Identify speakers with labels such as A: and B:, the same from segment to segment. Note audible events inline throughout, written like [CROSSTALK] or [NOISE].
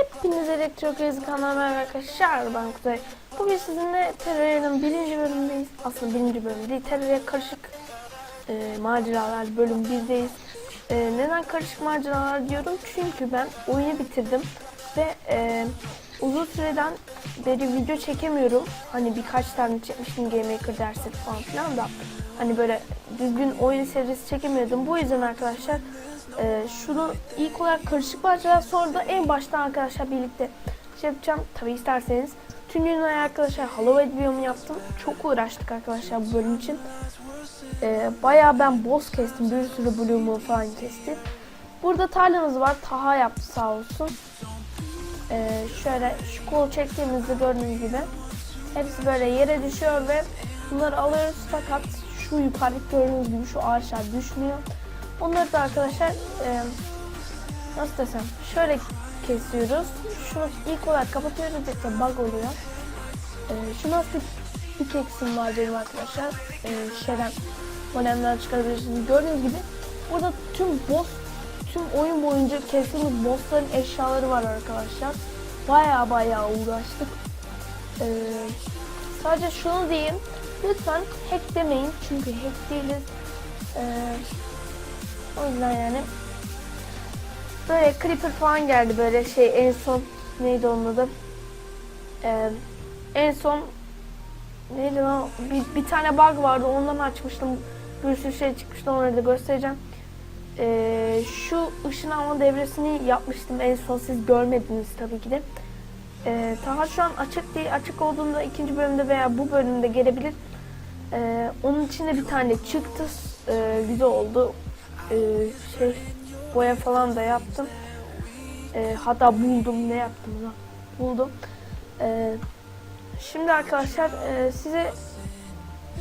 A: Hepiniz Elektrokriz kanalıma arkadaşlar ben Kutay. Bugün sizinle Terraria'nın birinci bölümündeyiz. Aslında birinci bölüm değil. Terraria karışık e, maceralar bölüm 1'deyiz. E, neden karışık maceralar diyorum? Çünkü ben oyunu bitirdim ve e, uzun süreden beri video çekemiyorum. Hani birkaç tane çekmiştim Game Maker dersi falan filan da. Hani böyle düzgün oyun serisi çekemiyordum. Bu yüzden arkadaşlar e, şunu ilk olarak karışık macera sonra da en baştan arkadaşlar birlikte şey yapacağım. Tabi isterseniz. Tüm dünyaya arkadaşlar Halloween videomu yaptım. Çok uğraştık arkadaşlar bu bölüm için. E, bayağı ben boss kestim. Bir sürü bloom'u falan kestim. Burada tarlamız var. Taha yaptı sağ olsun. E, şöyle şu kol çektiğimizde gördüğünüz gibi hepsi böyle yere düşüyor ve bunları alıyoruz fakat şu yukarıdaki gördüğünüz gibi şu ağaçlar düşmüyor. Onları da arkadaşlar e, nasıl desem şöyle kesiyoruz. Şunu ilk olarak kapatıyoruz yoksa bug oluyor. E, şu nasıl bir keksim var benim arkadaşlar. E, şeyden golemden çıkarabilirsiniz. Gördüğünüz gibi burada tüm boss tüm oyun boyunca kestiğimiz bossların eşyaları var arkadaşlar. Baya baya uğraştık. E, sadece şunu diyeyim. Lütfen hack demeyin çünkü hack değiliz. E, o yüzden yani böyle creeper falan geldi böyle şey en son neydi onun adı? Ee, en son neydi lan? Bir, bir tane bug vardı ondan açmıştım. Bir sürü şey çıkmıştı onları da göstereceğim. Ee, şu ışınlanma devresini yapmıştım en son siz görmediniz tabii ki de. Ee, Taha şu an açık değil. Açık olduğunda ikinci bölümde veya bu bölümde gelebilir. Ee, onun içinde bir tane çıktı. Ee, güzel oldu. Ee, şey boya falan da yaptım. Ee, hatta buldum ne yaptım lan buldum. Ee, şimdi arkadaşlar e, size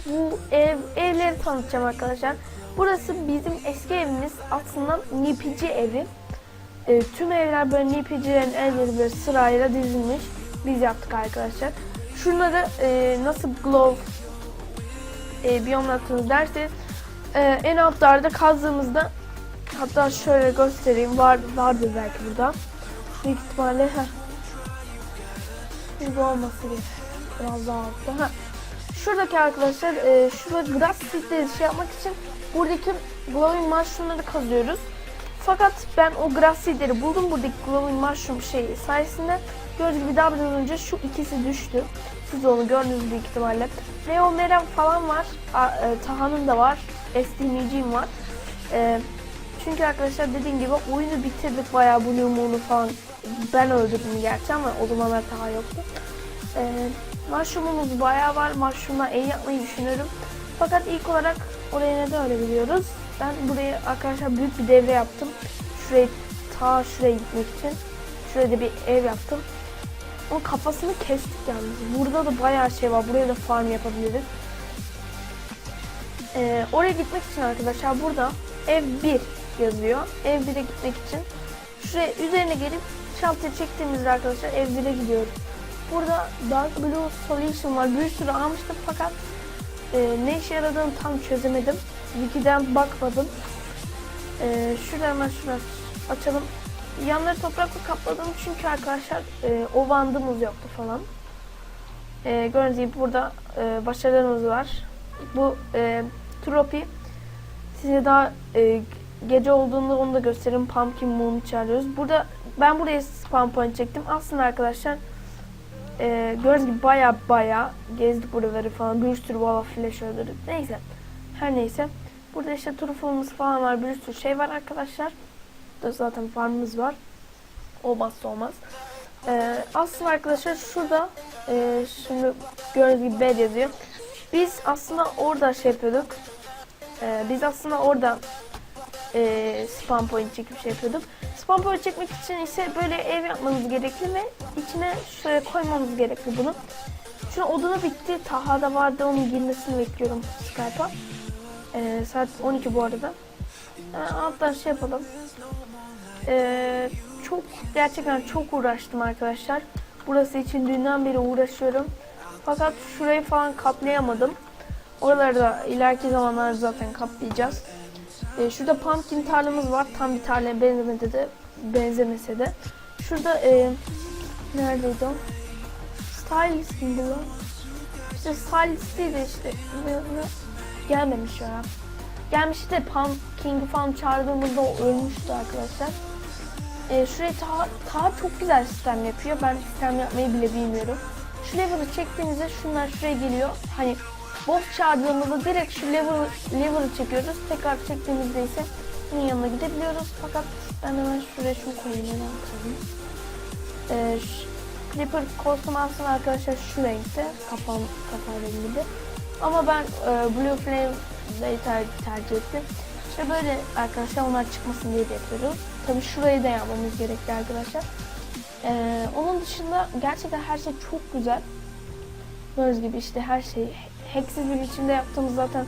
A: bu ev evleri tanıtacağım arkadaşlar. Burası bizim eski evimiz aslında nipici evi. Ee, tüm evler böyle nipicilerin evleri böyle sırayla dizilmiş. Biz yaptık arkadaşlar. Şunları e, nasıl glove e, biyomlattınız derseniz e, en altlarda kazdığımızda hatta şöyle göstereyim var vardır belki burada. Büyük ihtimalle heh. burada olması gerek biraz daha altta heh. şuradaki arkadaşlar e, şurada grass seedleri şey yapmak için buradaki glowing mushroomları kazıyoruz. Fakat ben o grass seedleri buldum buradaki glowing mushroom şeyi sayesinde. Gördüğünüz gibi daha biraz önce şu ikisi düştü. Siz onu gördünüz büyük ihtimalle. Neo Merem falan var. A, e, Taha'nın da var SDMG'm var e, çünkü arkadaşlar dediğim gibi oyunu bitirdik bayağı Blue Moon'u falan ben öldürdüm gerçi ama o zamanlar daha yoktu. Ee, mushroom'umuz bayağı var. Mushroom'la el yapmayı düşünüyorum. Fakat ilk olarak oraya neden öyle biliyoruz. Ben buraya arkadaşlar büyük bir devre yaptım. Şurayı ta şuraya gitmek için. Şurada bir ev yaptım. Onun kafasını kestik yalnız. Burada da bayağı şey var. Buraya da farm yapabiliriz. Ee, oraya gitmek için arkadaşlar burada ev 1 yazıyor. Ev 1'e gitmek için şuraya üzerine gelip şalteri çektiğimizde arkadaşlar ev 1'e gidiyoruz. Burada Dark Blue Solution var. Bir sürü almıştım fakat e, ne işe yaradığını tam çözemedim. Wiki'den bakmadım. E, şurada hemen şurası açalım. Yanları toprakla kapladım çünkü arkadaşlar e, o bandımız yoktu falan. E, gördüğünüz gibi burada e, başarılarımız var. Bu e, tropi size daha e, gece olduğunda onu da göstereyim. Pumpkin Moon'u çağırıyoruz. Burada ben buraya spam point çektim. Aslında arkadaşlar e, gördüğünüz gibi baya baya gezdik buraları falan. Bir sürü valla flash öldürdük. Neyse. Her neyse. Burada işte turufumuz falan var. Bir sürü şey var arkadaşlar. Burada zaten farmımız var. Olmazsa olmaz. E, aslında arkadaşlar şurada e, şimdi gördüğünüz gibi bed yazıyor. Biz aslında orada şey yapıyorduk. Ee, biz aslında orada e, spam point çekip şey yapıyorduk. Spam point çekmek için ise böyle ev yapmamız gerekli ve içine şöyle koymamız gerekli bunu. Şimdi odunu bitti. Taha'da vardı onun girmesini bekliyorum Skype'a. Ee, saat 12 bu arada. Yani alttan şey yapalım. Ee, çok gerçekten çok uğraştım arkadaşlar. Burası için dünden beri uğraşıyorum. Fakat şurayı falan kaplayamadım. Oraları da ileriki zamanlarda zaten kaplayacağız. Ee, şurada pumpkin tarlamız var. Tam bir tarlaya benzemede de benzemese de. Şurada e, neredeydi o? Stylist mi bu lan? İşte stylist değil de işte gelmemiş ya. Gelmişti de Pam King falan çağırdığımızda ölmüştü arkadaşlar. E, şuraya ta, ta çok güzel sistem yapıyor. Ben sistem yapmayı bile bilmiyorum. Şu lever'ı çektiğinizde şunlar şuraya geliyor. Hani boss çağırdığımızda direkt şu lever, lever'ı çekiyoruz. Tekrar çektiğimizde ise bunun yanına gidebiliyoruz. Fakat ben hemen şuraya şunu koyayım. Hemen koyayım. Ee, Clipper aslında arkadaşlar şu renkte. Kapan, kapan renginde. Ama ben e, Blue Flame'ı ter, tercih ettim. İşte böyle arkadaşlar onlar çıkmasın diye yapıyoruz. Tabii şurayı da yapmamız gerekli arkadaşlar. Ee, onun dışında gerçekten her şey çok güzel. Gördüğünüz gibi işte her şey hacksiz bir biçimde yaptığımız zaten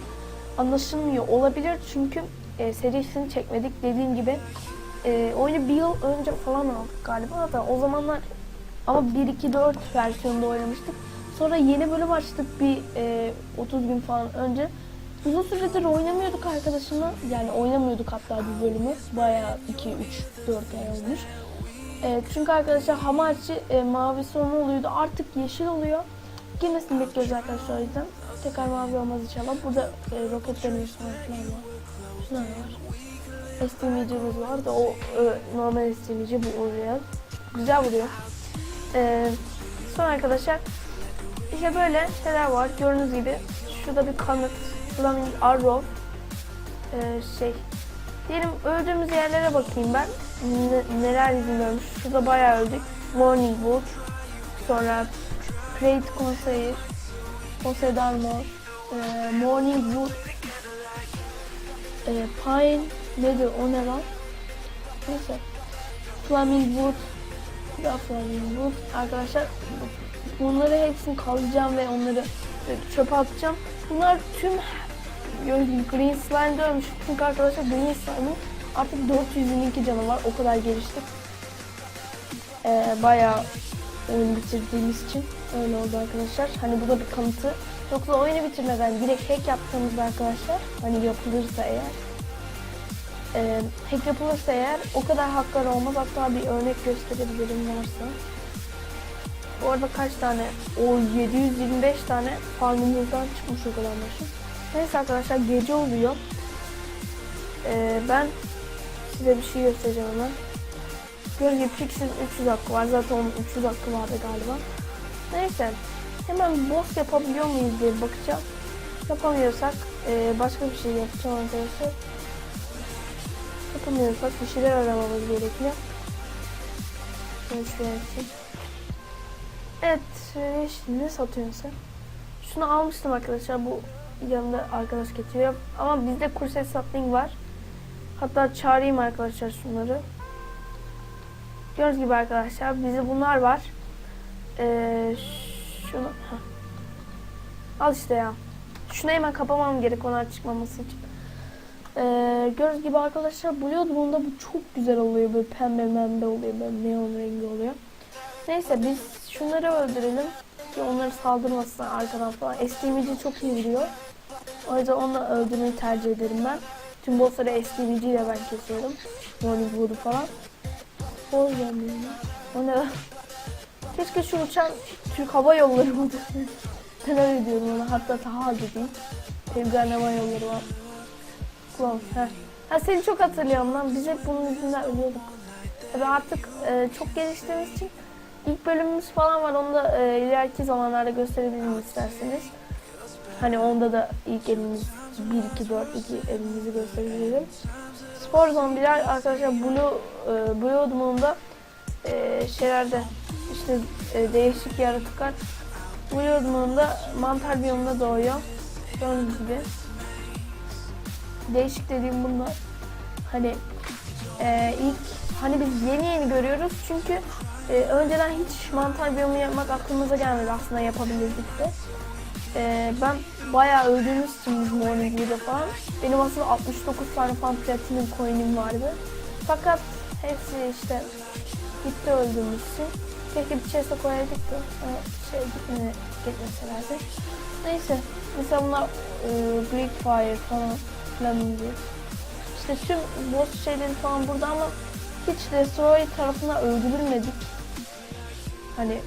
A: anlaşılmıyor olabilir çünkü e, serisini çekmedik dediğim gibi e, oyunu bir yıl önce falan aldık galiba hatta o zamanlar ama 1-2-4 versiyonda oynamıştık. Sonra yeni bölüm açtık bir e, 30 gün falan önce. Uzun süredir oynamıyorduk arkadaşımla. Yani oynamıyorduk hatta bir bölümü. Bayağı 2, 3, 4 ay olmuş. E, çünkü arkadaşlar Hamachi e, mavi sonu oluyordu. Artık yeşil oluyor. Girmesini bekliyoruz arkadaşlar o yüzden. Tekrar mavi olmaz inşallah. Burada e, roketlerimiz var falan var. Şunlar var. STM'cimiz var da o e, normal STM'ci bu oraya. Güzel vuruyor. E, sonra arkadaşlar işte böyle şeyler var. Gördüğünüz gibi şurada bir kanıt. Flaming Arrow. E, şey. Diyelim öldüğümüz yerlere bakayım ben. Ne- neler izliyorum. Şurada bayağı öldük. Morning Wood. Sonra Great Conseil. Conseil d'Armor. E, Morning Wood. E, Pine. Nedir o ne lan? Neyse. Flaming Wood. Daha Flaming Wood. Arkadaşlar bunları hepsini kalacağım ve onları çöpe atacağım. Bunlar tüm Green Slime'de ölmüş. Çünkü arkadaşlar Green Slime'ın artık 422 canı var. O kadar geliştik. Ee, bayağı oyunu bitirdiğimiz için öyle oldu arkadaşlar. Hani bu da bir kanıtı. Yoksa oyunu bitirmeden direkt hack yaptığımızda arkadaşlar hani yapılırsa eğer e, hack yapılırsa eğer o kadar haklar olmaz. Hatta bir örnek gösterebilirim varsa. Bu arada kaç tane? O 725 tane farmımızdan çıkmış o kadar maşın. Neyse arkadaşlar gece oluyor. Ee, ben size bir şey göstereceğim hemen. Gibi Pixel'in 300 hakkı var. Zaten onun 300 hakkı vardı galiba. Neyse. Hemen boss yapabiliyor muyuz diye bakacağım. Yapamıyorsak e, başka bir şey yapacağım arkadaşlar. Yapamıyorsak bir şeyler aramamız gerekiyor. Açayım. Evet, e, şimdi ne satıyorsun sen? Şunu almıştım arkadaşlar. Bu yanında arkadaş getiriyor. Ama bizde kurset sapling var. Hatta çağırayım arkadaşlar şunları. Gördüğünüz gibi arkadaşlar bizde bunlar var. Ee, şunu heh. al işte ya. Şunu hemen kapamam gerek onlar çıkmaması için. Ee, gördüğünüz gibi arkadaşlar Blue bunda bu çok güzel oluyor. Böyle pembe pembe oluyor. Böyle neon rengi oluyor. Neyse biz şunları öldürelim ki onları saldırmasın arkadan falan. STMG çok iyi vuruyor. O yüzden onu öldürmeyi tercih ederim ben. Tüm bossları STMG ile ben kesiyorum. Morning Wood'u falan. Yüzden benim. O ne? Keşke şu uçan Türk Hava Yolları mıydı? ben [LAUGHS] öyle diyorum ona. Hatta Taha dediğim. Pevgan Hava Yolları var. Ulan heh. Ha seni çok hatırlıyorum lan. Biz hep bunun yüzünden ölüyorduk. Ve artık e, çok geliştiğimiz için ilk bölümümüz falan var. Onu da e, ileriki zamanlarda gösterebilirim isterseniz. Hani onda da ilk elimiz 1, 2, 4, 2 elimizi gösterebilirim. Spor zombiler arkadaşlar Blue, e, Blue Moon'da e, şeylerde işte e, değişik yaratıklar Blue Moon'da mantar biyomunda doğuyor. Gördüğünüz gibi. Değişik dediğim bunlar. Hani e, ilk hani biz yeni yeni görüyoruz çünkü e, önceden hiç mantar biyomu yapmak aklımıza gelmedi aslında yapabilirdik de. E, ben bayağı öldüğümüz için biz Morning View'da falan. Benim aslında 69 tane falan platinum coin'im vardı. Fakat hepsi işte gitti için. Keşke bir chest'e koyaydık da e, şey gitme, gitmeselerdi. Neyse mesela bunlar e, Greek Fire falan Flamingo. İşte tüm boss şeyleri falan burada ama hiç Destroy tarafından öldürülmedik. Hani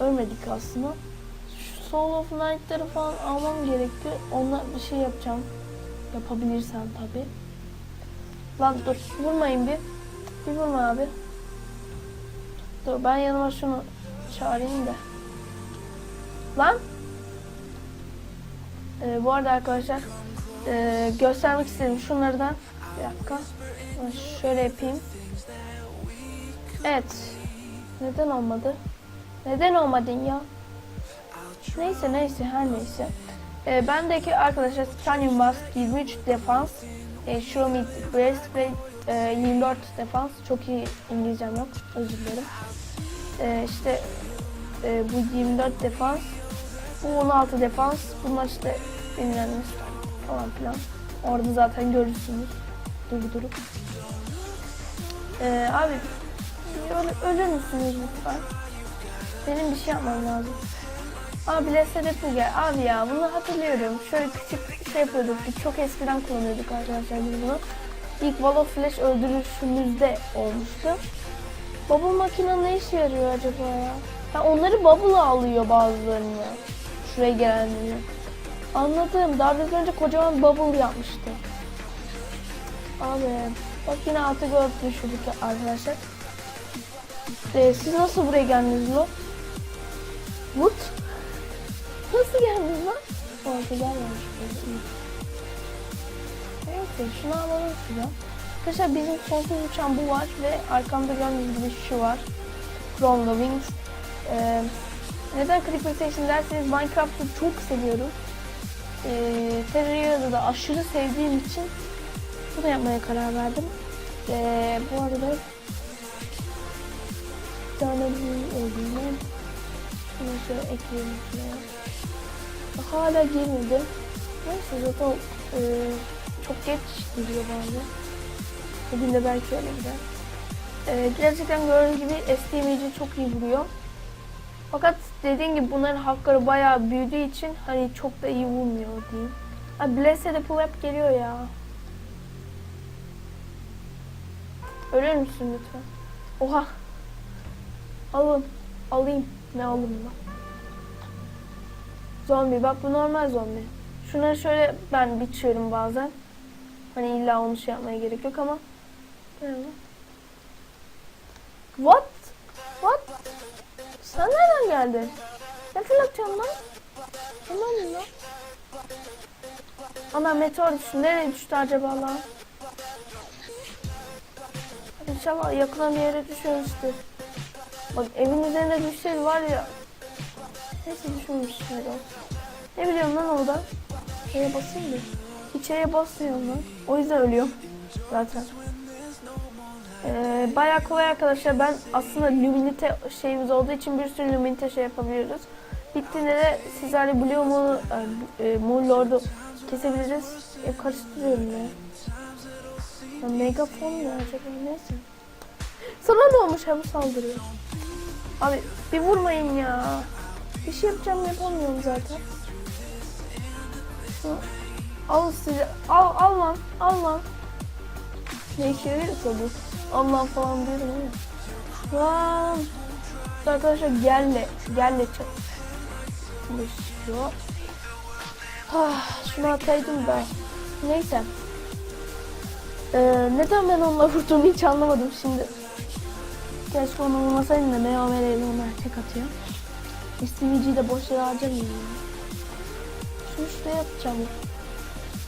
A: ölmedik aslında. Soul of Knight'ları falan almam gerekiyor. Onunla bir şey yapacağım. Yapabilirsem tabi. Lan dur vurmayın bir. Bir vurma abi. Dur ben yanıma şunu çağırayım da. Lan. Ee, bu arada arkadaşlar ee, göstermek istedim şunlardan. Bir dakika. Şöyle yapayım. Evet. Neden olmadı? Neden olmadın ya? Neyse neyse her neyse. Ee, bendeki arkadaşlar Titanium Mask 23 defans. E, Shromit Breastplate e, 24 defans. Çok iyi İngilizcem yok. Özür dilerim. E, işte e, bu 24 defans. Bu 16 defans. Bunlar işte bilmem falan filan. Orada zaten görürsünüz. Durdurup. Ee, abi öl- ölür müsünüz lütfen? Benim bir şey yapmam lazım. Abi Apple gel. Abi ya bunu hatırlıyorum. Şöyle küçük şey yapıyorduk. Biz çok eskiden kullanıyorduk arkadaşlar biz bunu. İlk Wall of Flash öldürüşümüzde olmuştu. Bubble makine ne işe yarıyor acaba ya? Ha, onları Bubble alıyor bazılarını. Şuraya gelenleri. Anladım. Daha biraz önce kocaman Bubble yapmıştı. Abi bak yine altı gol düşürdük arkadaşlar. Ee, siz nasıl buraya geldiniz lo? Vurt. Nasıl geldiniz lan? Böyle, iyi. Neyse şunu alalım şuradan. Arkadaşlar bizim sonsuz uçan bu var ve arkamda gördüğünüz gibi şu var. Chrome the Wings. Ee, neden Creeper Station derseniz Minecraft'ı çok seviyorum. Ee, Terraria'da da aşırı sevdiğim için bunu yapmaya karar verdim. Ee, bu arada bir tane bu olduğunu şunu şöyle ekleyelim şuraya. Hala girmedi. Neyse zaten e, çok geç giriyor bence. Bugün de belki öyle gider. E, gerçekten gördüğünüz gibi STM'ci çok iyi vuruyor. Fakat dediğim gibi bunların hakları bayağı büyüdüğü için hani çok da iyi vurmuyor diyeyim. Abi Blessed Apple hep geliyor ya. Ölür müsün lütfen? Oha. Alın. Alayım. Ne alayım ben? Zombi. Bak bu normal zombi. Şunları şöyle ben biçiyorum bazen. Hani illa onu şey yapmaya gerek yok ama. Bu? What? What? Sen nereden geldin? Ne fırlatacaksın lan? Tamam mı lan? Ana meteor düştü. Nereye düştü acaba lan? İnşallah yakına bir yere düşmemiştir. Bak evin üzerine düşseydi var ya. Neyse düşmemiştir o. Ne biliyorum lan orada? Şeye basayım mı? Hiç şeye basmıyorum lan. O yüzden ölüyorum. Zaten. Ee, bayağı kolay arkadaşlar. Ben aslında Luminite şeyimiz olduğu için bir sürü Luminite şey yapabiliyoruz. Bittiğinde de siz hani Blue Moon'u, e, Moon Lord'u kesebiliriz. E, karıştırıyorum ya. ya megafon ne acaba neyse. Sana ne olmuş hem saldırıyor. Abi bir vurmayın ya. Bir şey yapacağım yapamıyorum zaten. Şunu al size. Al, al lan. Al lan. Ne işe yarıyorsa bu. Al lan falan diyorum ama. Lan. Arkadaşlar gelle. Gelle. Çalışıyor. Ah, şunu ataydım da. Neyse. Ee, neden ben onunla vurduğumu hiç anlamadım şimdi. Keşke onu vurmasaydım da Meo Meleği'yle ona tek atıyor. STVG'yi de boş yere harcamayayım ya. Şunu şuraya yapacağım.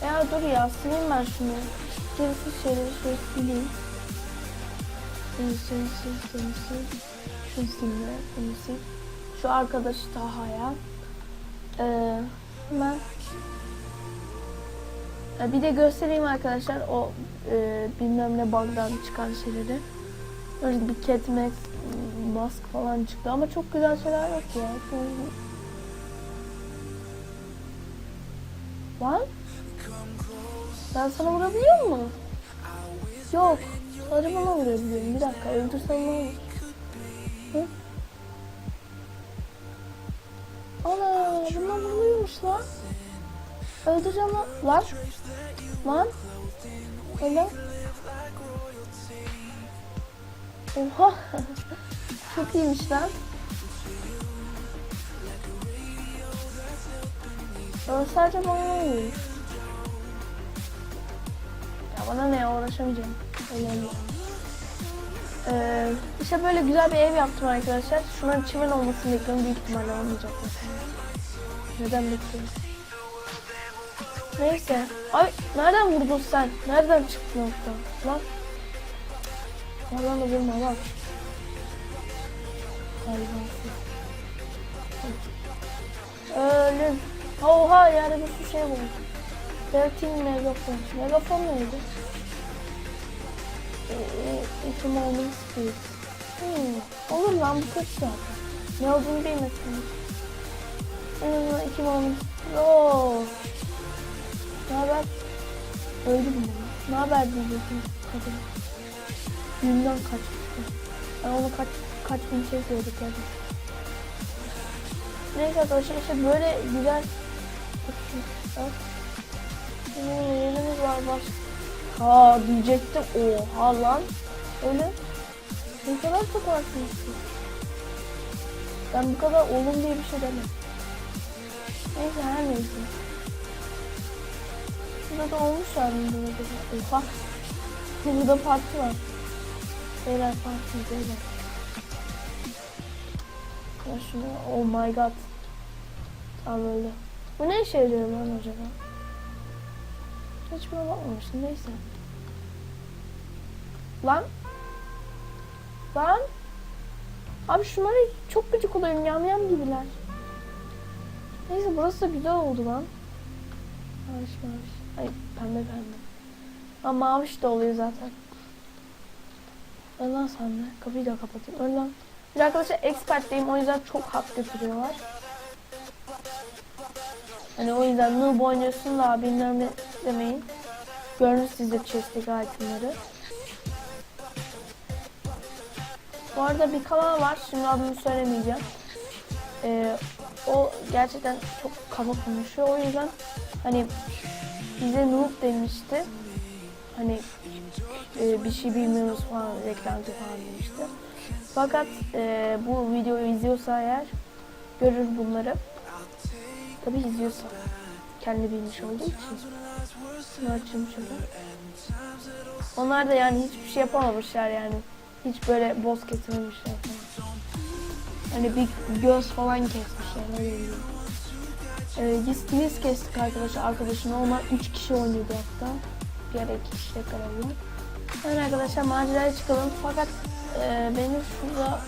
A: Ya dur ya sileyim ben şunu. Gerisi şeyleri şöyle sileyim. Şunu sil sil sil sil. Şunu silme, şunu sil. Şu arkadaşı Taha'ya. Ee, Ee, bir de göstereyim arkadaşlar o e, bilmem ne bug'dan çıkan şeyleri. Böyle bir cat mask, mask falan çıktı ama çok güzel şeyler yok ya. Lan? Ben sana vurabiliyor mu? Yok. Sadece bana vurabiliyorum. Bir dakika öldürsem ne olur? Hı? Ana bunlar vuruyormuş lan. Öldüreceğim lan. Lan. Lan. Öyle. Oha. [LAUGHS] Çok iyiymiş lan. Ben sadece bana oluyor? Ya bana ne ya uğraşamayacağım. Önemli. Ee, işte böyle güzel bir ev yaptım arkadaşlar. Şunların çimen olmasını bekliyorum. Büyük ihtimalle olmayacak mesela. Neden bekliyorum? Neyse. Ay nereden vurdun sen? Nereden çıktın orada? Lan. Oradan da vurma. Hayvansız. Ölüm. Oha yerde bir şey var. Belkin megafon. Megafon neydi? İki moment speed. Hmm. Olur lan bu kötü zaten. Ne olduğunu bilmesin. En azından iki moment Oo. Ne haber? Öldü mü? Ne haber diyeceksin kadın. Düğünden kaçmıştı. Ben onu kaç, kaç bin şey söyledik yani. Neyse arkadaşlar işte böyle güzel. Oo, yerimiz var baş. Ha diyecektim. Oha lan. Öyle. Ne kadar çok varsınız. Ben bu kadar olum diye bir şey demem. Neyse her neyse. Burada da olmuş da? Oha. Burada parti var. Beyler parti beyler. Ya oh my god. Tam öyle. Bu ne işe yarıyor lan acaba? Hiç buna bakmamıştım neyse. Lan. Lan. Abi şunlara çok gıcık oluyorum yam yam gibiler. Neyse burası da güzel oldu lan. Maviş maviş. Ay pembe pembe. Ama maviş de oluyor zaten. Sen de. Kapıyı da kapatayım. Lan. Bir arkadaşlar expert'teyim o yüzden çok hak götürüyorlar. Hani o yüzden noob oynuyorsun da bilmem demeyin. Görün siz de chest'teki itemları. Bu arada bir kanal var. Şimdi adını söylemeyeceğim. Ee, o gerçekten çok kafa konuşuyor. O yüzden hani bize noob demişti. Hani e, bir şey bilmiyoruz falan reklamcı falan demişti. Fakat e, bu videoyu izliyorsa eğer görür bunları. Tabi izliyorsa. Kendi bilmiş olduğu için. Açılmış olur. Onlar da yani hiçbir şey yapamamışlar yani. Hiç böyle boz kesilmemişler falan. Hani bir göz falan kesmişler öyle diyeyim. Ee, biz, biz kestik arkadaşlar arkadaşına. Onlar 3 kişi oynuyordu hatta. Bir ara 2 kişiye kalıyorlar. Yani arkadaşlar maceraya çıkalım. Fakat e, benim şurada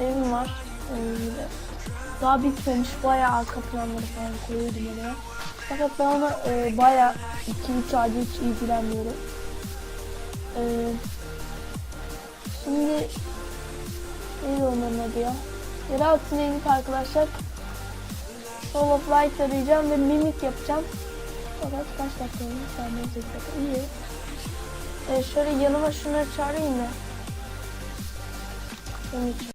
A: evim var. Evimde. Daha bitmemiş. Bayağı arka planları falan koyuyordum oraya. Fakat ben ona e, bayağı 2-3 aydır hiç ilgilenmiyorum. E, şimdi neydi onların adı ya? Yer altına inip arkadaşlar Soul of Light arayacağım ve mimik yapacağım. Fakat kaç dakika olmuş? Saniye dakika. İyi. E, şöyle yanıma şunları çağırayım da. İçin.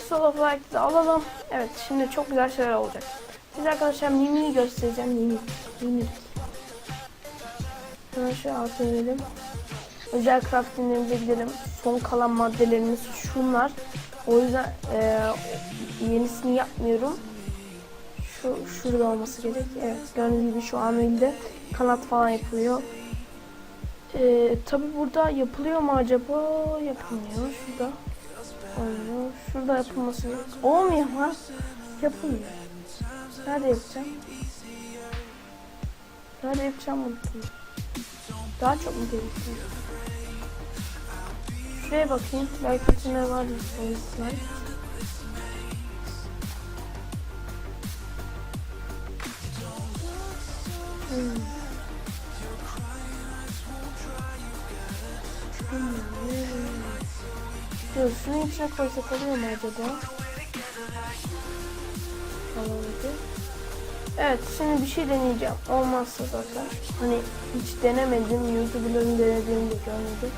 A: Solo flight'ı da alalım. Evet, şimdi çok güzel şeyler olacak. Size arkadaşlar Mimi'yi göstereceğim. Mimi. Mimi. Hemen şöyle alt edelim. Özel craftinglerimize gidelim. Son kalan maddelerimiz şunlar. O yüzden eee, yenisini yapmıyorum. Şu şurada olması gerek. Evet, gördüğünüz gibi şu an elde kanat falan yapılıyor. Ee, tabi burada yapılıyor mu acaba? Yapılmıyor. Şurada. Olmuyor. Şurada yapılması. Olmuyor ama yapılmıyor. Nerede yapacağım? Nerede yapacağım unuttum. Daha çok mu gerekiyor? Şuraya bakayım. Belki içinde var bir slide. Hmm. Dur şunun içine koysak oluyor mu acaba? Olamadı. Evet şimdi bir şey deneyeceğim. Olmazsa zaten. Hani hiç denemedim. YouTuber'ların denediğini de görmedim.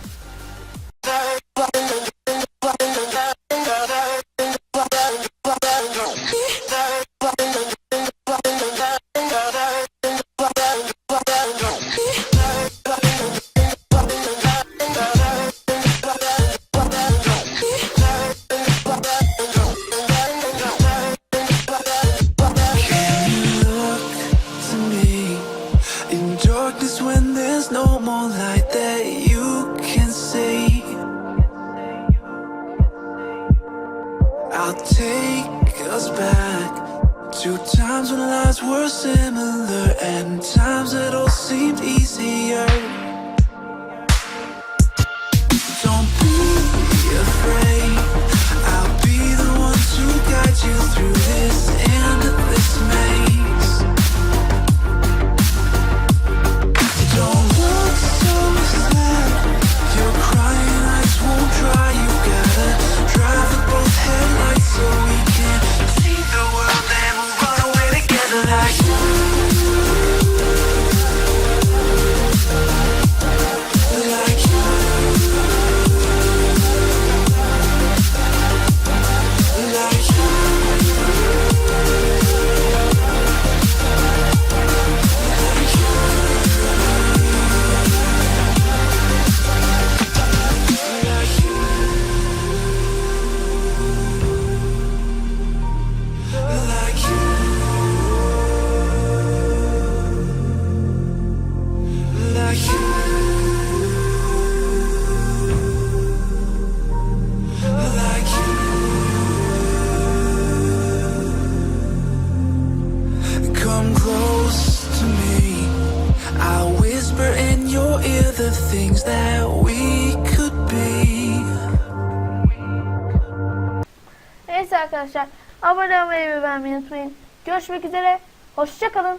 A: Beğenmeyi unutmayın. Görüşmek üzere. Hoşçakalın.